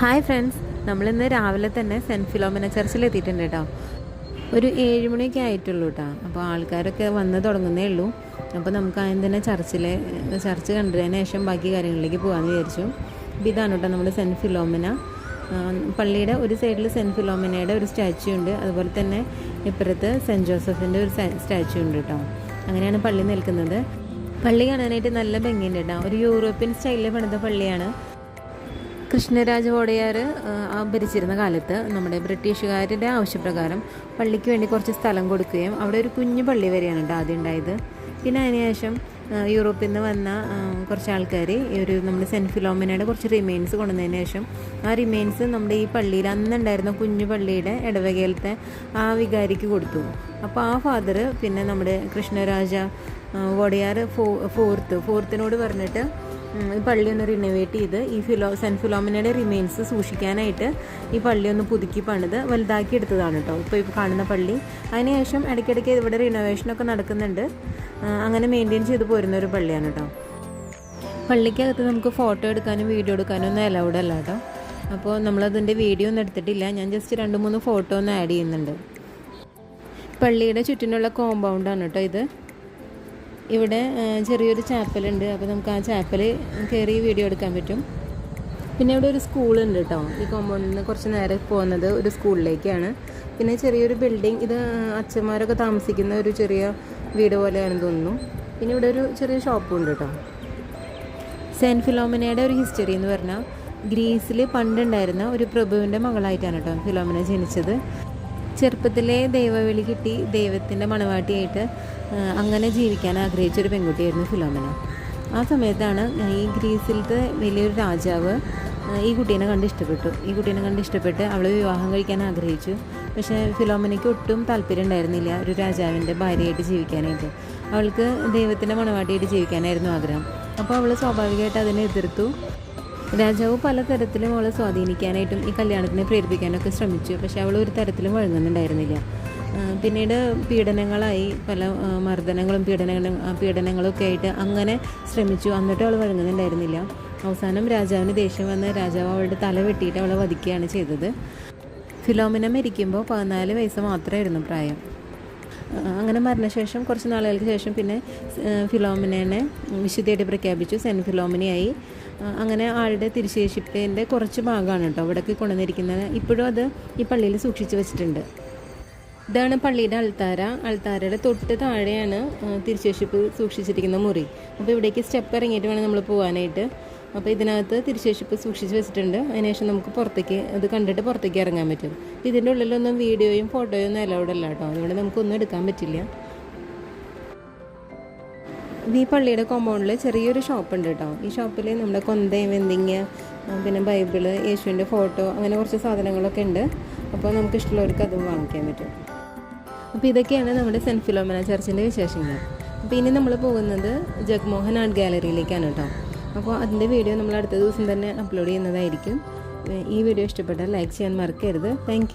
Hi friends. നമ്മളിന്ന് രാവിലെ തന്നെ സെന്റ് ഫിലോമിന ചർച്ചിൽ എത്തിയിട്ടുണ്ട് കേട്ടോ. ഒരു ഏഴ് മണിയൊക്കെ ആയിട്ടുള്ളൂ കേട്ടോ. അപ്പോൾ ആൾക്കാരൊക്കെ വന്ന് തുടങ്ങുന്നേ ഉള്ളൂ. അപ്പോൾ നമുക്ക് ആദ്യം തന്നെ ചർച്ചിലെ ചർച്ച് കണ്ടതിന് ശേഷം ബാക്കി കാര്യങ്ങളിലേക്ക് പോകാമെന്ന് വിചാരിച്ചു. അപ്പോൾ ഇതാണ് കേട്ടോ നമ്മുടെ സെന്റ് ഫിലോമിന. പള്ളിയുടെ ഒരു സൈഡിൽ സെന്റ് ഫിലോമിനയുടെ ഒരു സ്റ്റാച്യു ഉണ്ട്. അതുപോലെ തന്നെ ഇപ്പുറത്ത് സെന്റ് ജോസഫിന്റെ ഒരു സ്റ്റാച്യു ഉണ്ട് കേട്ടോ. അങ്ങനെയാണ് പള്ളി നിൽക്കുന്നത്. പള്ളി കാണാനായിട്ട് നല്ല ഭംഗിയുണ്ട് കേട്ടോ. ഒരു യൂറോപ്യൻ സ്റ്റൈലിൽ പണിത പള്ളിയാണ്. കൃഷ്ണരാജ വോടയാർ ആ, ഭരിച്ചിരുന്ന കാലത്ത് നമ്മുടെ ബ്രിട്ടീഷുകാരുടെ ആവശ്യപ്രകാരം പള്ളിക്ക് വേണ്ടി കുറച്ച് സ്ഥലം കൊടുക്കുകയും അവിടെ ഒരു കുഞ്ഞു പള്ളി വരെയാണ് കേട്ടോ ആദ്യം ഉണ്ടായത്. പിന്നെ അതിനുശേഷം യൂറോപ്പിൽ നിന്ന് വന്ന കുറച്ച് ആൾക്കാർ ഈ ഒരു നമ്മുടെ സെന്റ് ഫിലോമിനയുടെ കുറച്ച് റിമെയിൻസ് കൊണ്ടുവന്നതിന് ശേഷം ആ റിമെയിൻസ് നമ്മുടെ ഈ പള്ളിയിൽ അന്നുണ്ടായിരുന്ന കുഞ്ഞു പള്ളിയുടെ ഇടവകയിലത്തെ ആ വികാരിക്ക് കൊടുത്തു. അപ്പോൾ ആ ഫാദർ പിന്നെ നമ്മുടെ കൃഷ്ണരാജ വോടയാർ ഫോ ഫോർത്ത് ഫോർത്തിനോട് പറഞ്ഞിട്ട് ഈ പള്ളി ഒന്ന് റിനോവേറ്റ് ചെയ്ത് ഈ ഫിലോ സെന്റ് ഫിലോമിനയുടെ റിമെയിൻസ് സൂക്ഷിക്കാനായിട്ട് ഈ പള്ളി ഒന്ന് പുതുക്കി പണിത് വലുതാക്കി എടുത്തതാണ് കേട്ടോ ഇപ്പോൾ ഇപ്പോൾ കാണുന്ന പള്ളി. അതിനുശേഷം ഇടയ്ക്കിടയ്ക്ക് ഇവിടെ റിനോവേഷനൊക്കെ നടക്കുന്നുണ്ട്. അങ്ങനെ മെയിന്റെയിൻ ചെയ്ത് പോരുന്ന ഒരു പള്ളിയാണ് കേട്ടോ പള്ളിക്കകത്ത് നമുക്ക് ഫോട്ടോ എടുക്കാനും വീഡിയോ എടുക്കാനും ഒന്നും അലൗഡ് അല്ല കേട്ടോ അപ്പോൾ നമ്മളതിന്റെ വീഡിയോ ഒന്നും എടുത്തിട്ടില്ല. ഞാൻ ജസ്റ്റ് രണ്ട് മൂന്ന് ഫോട്ടോ ഒന്ന് ആഡ് ചെയ്യുന്നുണ്ട്. പള്ളിയുടെ ചുറ്റിനുള്ള കോമ്പൗണ്ടാണ് കേട്ടോ ഇത്. ഇവിടെ ചെറിയൊരു ചാപ്പലുണ്ട്. അപ്പോൾ നമുക്ക് ആ ചാപ്പൽ കയറി വീഡിയോ എടുക്കാൻ പറ്റും. പിന്നെ ഇവിടെ ഒരു സ്കൂളുണ്ട് കേട്ടോ ഈ കോമ്പൗണ്ടിൽ നിന്ന് കുറച്ച് നേരെ പോകുന്നത് ഒരു സ്കൂളിലേക്കാണ്. പിന്നെ ചെറിയൊരു ബിൽഡിംഗ് ഇത് അച്ഛന്മാരൊക്കെ താമസിക്കുന്ന ഒരു ചെറിയ വീട് പോലെയാണെന്ന് തോന്നുന്നു. പിന്നെ ഇവിടെ ഒരു ചെറിയ ഷോപ്പും ഉണ്ട് കേട്ടോ സെന്റ് ഫിലോമിനയുടെ ഒരു ഹിസ്റ്ററി എന്ന് പറഞ്ഞാൽ ഗ്രീസിൽ പണ്ടുണ്ടായിരുന്ന ഒരു പ്രഭുവിന്റെ മകളായിട്ടാണ് കേട്ടോ ഫിലോമിന ജനിച്ചത്. ചെറുപ്പത്തിലെ ദൈവവിളി കിട്ടി ദൈവത്തിന്റെ മണവാട്ടിയായിട്ട് അങ്ങനെ ജീവിക്കാൻ ആഗ്രഹിച്ചൊരു പെൺകുട്ടിയായിരുന്നു ഫിലോമിന. ആ സമയത്താണ് ഈ ഗ്രീസിലത്തെ വലിയൊരു രാജാവ് ഈ കുട്ടീനെ കണ്ട് ഇഷ്ടപ്പെട്ടു. ഈ കുട്ടീനെ കണ്ട് ഇഷ്ടപ്പെട്ട് അവൾ വിവാഹം കഴിക്കാൻ ആഗ്രഹിച്ചു. പക്ഷേ ഫിലോമിനയ്ക്ക് ഒട്ടും താല്പര്യം ഉണ്ടായിരുന്നില്ല ഒരു രാജാവിന്റെ ഭാര്യയായിട്ട് ജീവിക്കാനായിട്ട്. അവൾക്ക് ദൈവത്തിന്റെ മണവാട്ടിയായിട്ട് ജീവിക്കാനായിരുന്നു ആഗ്രഹം. അപ്പോൾ അവൾ സ്വാഭാവികമായിട്ട് അതിനെ എതിർത്തു. രാജാവ് പലതരത്തിലും അവളെ സ്വാധീനിക്കാനായിട്ടും ഈ കല്യാണത്തിനെ പ്രേരിപ്പിക്കാനൊക്കെ ശ്രമിച്ചു. പക്ഷെ അവൾ ഒരു തരത്തിലും വഴങ്ങുന്നുണ്ടായിരുന്നില്ല. പിന്നീട് പീഡനങ്ങളായി പല മർദ്ദനങ്ങളും പീഡനങ്ങളും ആ, പീഡനങ്ങളും ഒക്കെ ആയിട്ട് അങ്ങനെ ശ്രമിച്ചു. എന്നിട്ടും അവൾ വഴങ്ങുന്നുണ്ടായിരുന്നില്ല. അവസാനം രാജാവിന് ദേഷ്യം വന്ന് രാജാവ് അവളുടെ തല വെട്ടിയിട്ട് അവളെ വധിക്കുകയാണ് ചെയ്തത്. ഫിലോമിന മരിക്കുമ്പോൾ പതിനാല് വയസ്സ് മാത്രമായിരുന്നു പ്രായം. അങ്ങനെ മരണശേഷം കുറച്ച് നാളുകൾക്ക് ശേഷം പിന്നെ ഫിലോമിനേനെ ഫിലോമിനെ വിശുദ്ധിയായിട്ട് പ്രഖ്യാപിച്ചു. സെന്റ് ഫിലോമിനയായി. അങ്ങനെ ആളുടെ തിരുശേഷിപ്പിന്റെ കുറച്ച് ഭാഗമാണ് കേട്ടോ ഇവിടേക്ക് കൊണ്ടുവന്നിരിക്കുന്നത്. ഇപ്പോഴും അത് ഈ പള്ളിയിൽ സൂക്ഷിച്ചു വെച്ചിട്ടുണ്ട്. ഇതാണ് പള്ളിയുടെ അൾത്താര. അൾത്താരയുടെ തൊട്ട് താഴെയാണ് തിരുശേഷിപ്പ് സൂക്ഷിച്ചിരിക്കുന്ന മുറി. അപ്പോൾ ഇവിടേക്ക് സ്റ്റെപ്പ് ഇറങ്ങിയിട്ട് വേണം നമ്മൾ പോകാനായിട്ട്. അപ്പോൾ ഇതിനകത്ത് തിരുശേഷിപ്പ് സൂക്ഷിച്ച് വെച്ചിട്ടുണ്ട്. അതിനുശേഷം നമുക്ക് പുറത്തേക്ക് അത് കണ്ടിട്ട് പുറത്തേക്ക് ഇറങ്ങാൻ പറ്റും. ഇതിന്റെ ഉള്ളിലൊന്നും വീഡിയോയും ഫോട്ടോയും ഒന്നും അലൗഡ് അല്ല കേട്ടോ. അതുകൊണ്ട് നമുക്കൊന്നും എടുക്കാൻ പറ്റില്ല. ഈ പള്ളിയുടെ കോമ്പൗണ്ടിൽ ചെറിയൊരു ഷോപ്പ് ഉണ്ട് കേട്ടോ. ഈ ഷോപ്പിൽ നമ്മുടെ കൊന്തയും വെന്തിങ്ങ പിന്നെ ബൈബിൾ യേശുവിന്റെ ഫോട്ടോ അങ്ങനെ കുറച്ച് സാധനങ്ങളൊക്കെ ഉണ്ട്. അപ്പോൾ നമുക്ക് ഇഷ്ടമുള്ളവർക്ക് അതും വാങ്ങിക്കാൻ പറ്റും. അപ്പോൾ ഇതൊക്കെയാണ് നമ്മുടെ സെന്റ് ഫിലോമിന ചർച്ചിന്റെ വിശേഷങ്ങൾ. അപ്പോൾ ഇനി നമ്മൾ പോകുന്നത് ജഗ്മോഹൻ ആർട്ട് ഗാലറിയിലേക്കാണ് കേട്ടോ. അപ്പോൾ അതിന്റെ വീഡിയോ നമ്മൾ അടുത്ത ദിവസം തന്നെ അപ്ലോഡ് ചെയ്യുന്നതായിരിക്കും. ഈ വീഡിയോ ഇഷ്ടപ്പെട്ടാൽ ലൈക്ക് ചെയ്യാൻ മറക്കരുത്. താങ്ക്